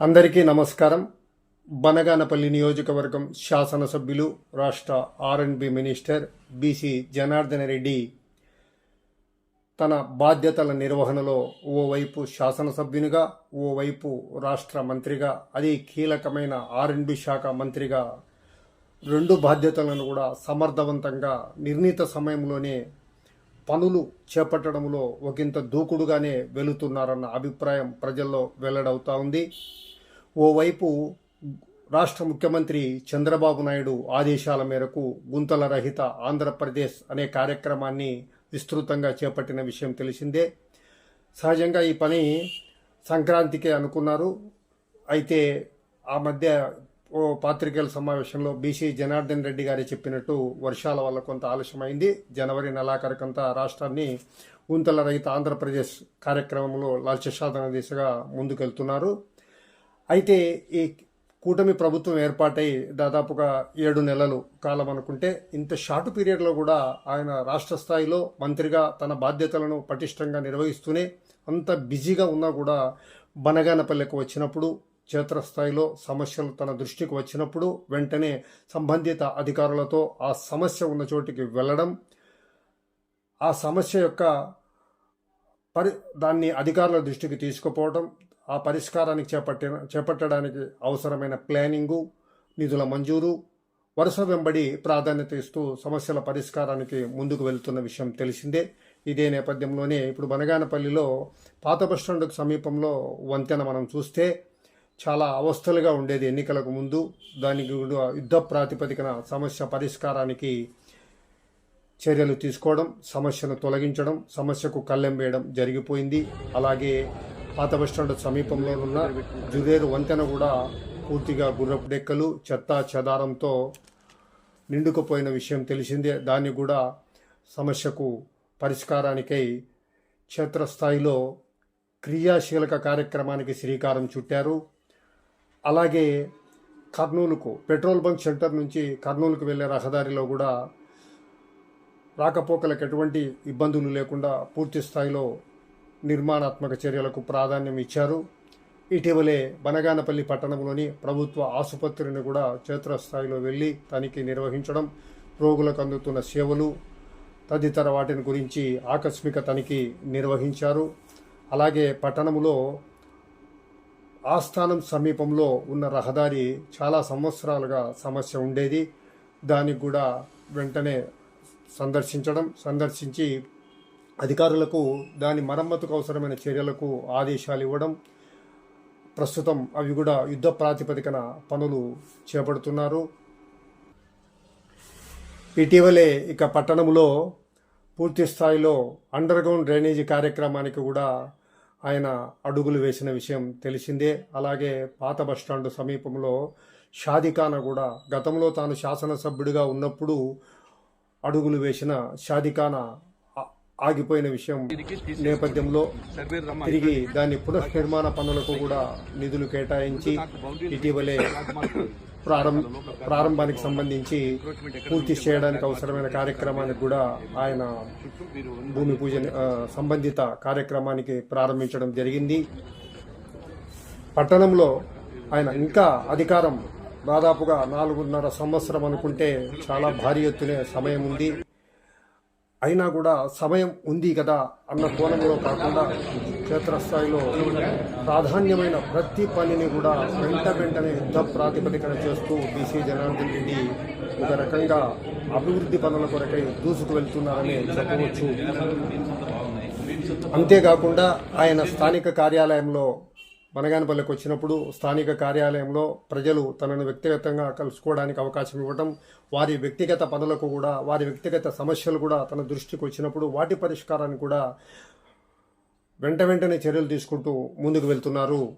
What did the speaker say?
అందరికీ నమస్కారం. బనగానపల్లి నియోజకవర్గం శాసనసభ్యులు రాష్ట్ర ఆర్ఎండ్బి మినిస్టర్ బీసీ జనార్దన రెడ్డి తన బాధ్యతల నిర్వహణలో ఓవైపు శాసనసభ్యునిగా ఓవైపు రాష్ట్ర మంత్రిగా అది కీలకమైన ఆర్ఎండ్బి శాఖ మంత్రిగా రెండు బాధ్యతలను కూడా సమర్థవంతంగా నిర్ణీత సమయంలోనే పనులు చేపట్టడంలో ఒకంత దూకుడుగానే వెళుతున్నారన్న అభిప్రాయం ప్రజల్లో వెల్లడవుతా ఉంది. ఓవైపు రాష్ట్ర ముఖ్యమంత్రి చంద్రబాబు నాయుడు ఆదేశాల మేరకు గుంతల రహిత ఆంధ్రప్రదేశ్ అనే కార్యక్రమాన్ని విస్తృతంగా చేపట్టిన విషయం తెలిసిందే. సహజంగా ఈ పని సంక్రాంతికే అనుకున్నారు. అయితే ఆ మధ్య ఓ పాత్రికేయుల సమావేశంలో బీసీ జనార్దన్ రెడ్డి గారు చెప్పినట్టు వర్షాల వల్ల కొంత ఆలస్యమైంది. జనవరి నెలాఖరికంతా రాష్ట్రాన్ని ఉంతల రహిత ఆంధ్రప్రదేశ్ కార్యక్రమంలో లక్ష్యసాధన దిశగా ముందుకెళ్తున్నారు. అయితే ఈ కూటమి ప్రభుత్వం ఏర్పాటై దాదాపుగా ఏడు నెలలు కాలం అనుకుంటే ఇంత షార్ట్ పీరియడ్లో కూడా ఆయన రాష్ట్ర స్థాయిలో మంత్రిగా తన బాధ్యతలను పటిష్టంగా నిర్వహిస్తూనే అంత బిజీగా ఉన్నా కూడా బనగానపల్లెకు వచ్చినప్పుడు క్షేత్రస్థాయిలో సమస్యలు తన దృష్టికి వచ్చినప్పుడు వెంటనే సంబంధిత అధికారులతో ఆ సమస్య ఉన్న చోటికి వెళ్ళడం ఆ సమస్య యొక్క పరి దాన్ని అధికారుల దృష్టికి తీసుకుపోవడం ఆ పరిష్కారానికి చేపట్టిన చేపట్టడానికి అవసరమైన ప్లానింగు నిధుల మంజూరు వరుస వెంబడి ప్రాధాన్యత ఇస్తూ సమస్యల పరిష్కారానికి ముందుకు వెళ్తున్న విషయం తెలిసిందే. ఇదే నేపథ్యంలోనే ఇప్పుడు బనగానపల్లిలో పాత బస్టాండ్కు సమీపంలో వంతెన మనం చూస్తే చాలా అవస్థలుగా ఉండేది ఎన్నికలకు ముందు. దానికి కూడా యుద్ధ ప్రాతిపదికన సమస్య పరిష్కారానికి చర్యలు తీసుకోవడం సమస్యను తొలగించడం సమస్యకు కళ్ళెం వేయడం జరిగిపోయింది. అలాగే పాత బస్టాండ్ సమీపంలో ఉన్న జురేరు వంతెన కూడా పూర్తిగా గుర్రపు డెక్కలు చెత్త చెదారంతో నిండుకుపోయిన విషయం తెలిసిందే. దాన్ని కూడా సమస్యకు పరిష్కారానికై క్షేత్రస్థాయిలో క్రియాశీలక కార్యక్రమానికి శ్రీకారం చుట్టారు. అలాగే కర్నూలుకు పెట్రోల్ బంక్ సెంటర్ నుంచి కర్నూలుకు వెళ్ళే రహదారిలో కూడా రాకపోకలకు ఎటువంటి ఇబ్బందులు లేకుండా పూర్తి స్థాయిలో నిర్మాణాత్మక చర్యలకు ప్రాధాన్యం ఇచ్చారు. ఇటీవలే బనగానపల్లి పట్టణంలోని ప్రభుత్వ ఆసుపత్రిని కూడా క్షేత్రస్థాయిలో వెళ్ళి తనిఖీ నిర్వహించడం రోగులకు అందుతున్న సేవలు తదితర వాటిని గురించి ఆకస్మిక తనిఖీ నిర్వహించారు. అలాగే పట్టణంలో ఆస్థానం సమీపంలో ఉన్న రహదారి చాలా సంవత్సరాలుగా సమస్య ఉండేది. దానికి కూడా వెంటనే సందర్శించడం సందర్శించి అధికారులకు దాని మరమ్మతుకు అవసరమైన చర్యలకు ఆదేశాలు ఇవ్వడం. ప్రస్తుతం అవి కూడా యుద్ధ ప్రాతిపదికన పనులు చేపడుతున్నారు. ఇటీవలే ఇక పట్టణంలో పూర్తి స్థాయిలో అండర్గ్రౌండ్ డ్రైనేజీ కార్యక్రమానికి కూడా ఆయన అడుగులు వేసిన విషయం తెలిసిందే. అలాగే పాత బస్టాండ్ సమీపంలో షాదిఖానా కూడా గతంలో తాను శాసనసభ్యుడిగా ఉన్నప్పుడు అడుగులు వేసిన షాదిఖానా ఆగిపోయిన విషయం నేపథ్యంలో తిరిగి దాని పునఃనిర్మాణ పనులకు కూడా నిధులు కేటాయించి ఇటీవలే ప్రారంభ ప్రారంభానికి సంబంధించి పూర్తి చేయడానికి అవసరమైన కార్యక్రమానికి కూడా ఆయన భూమి పూజ సంబంధిత కార్యక్రమానికి ప్రారంభించడం జరిగింది. పట్టణంలో ఆయన ఇంకా అధికారం దాదాపుగా నాలుగున్నర సంవత్సరం అనుకుంటే చాలా భారీ ఎత్తునే సమయం ఉంది. అయినా కూడా సమయం ఉంది కదా అన్న కోణంలో కాకుండా క్షేత్రస్థాయిలో ప్రాధాన్యమైన ప్రతి పనిని కూడా వెంట వెంటనే యుద్ధ ప్రాతిపదికన చేస్తూ బీసీ జనార్దన్ రెడ్డి ఒక రకంగా అభివృద్ధి పనుల కొరకై దూసుకు వెళ్తున్నారని చెప్పవచ్చు. అంతేకాకుండా ఆయన స్థానిక కార్యాలయంలో బనగానపల్లికి వచ్చినప్పుడు స్థానిక కార్యాలయంలో ప్రజలు తనను వ్యక్తిగతంగా కలుసుకోవడానికి అవకాశం ఇవ్వటం వారి వ్యక్తిగత పనులకు కూడా వారి వ్యక్తిగత సమస్యలు కూడా తన దృష్టికి వచ్చినప్పుడు వాటి పరిష్కారాన్ని కూడా వెంట వెంటనే చర్యలు తీసుకుంటూ ముందుకు వెళ్తున్నారు.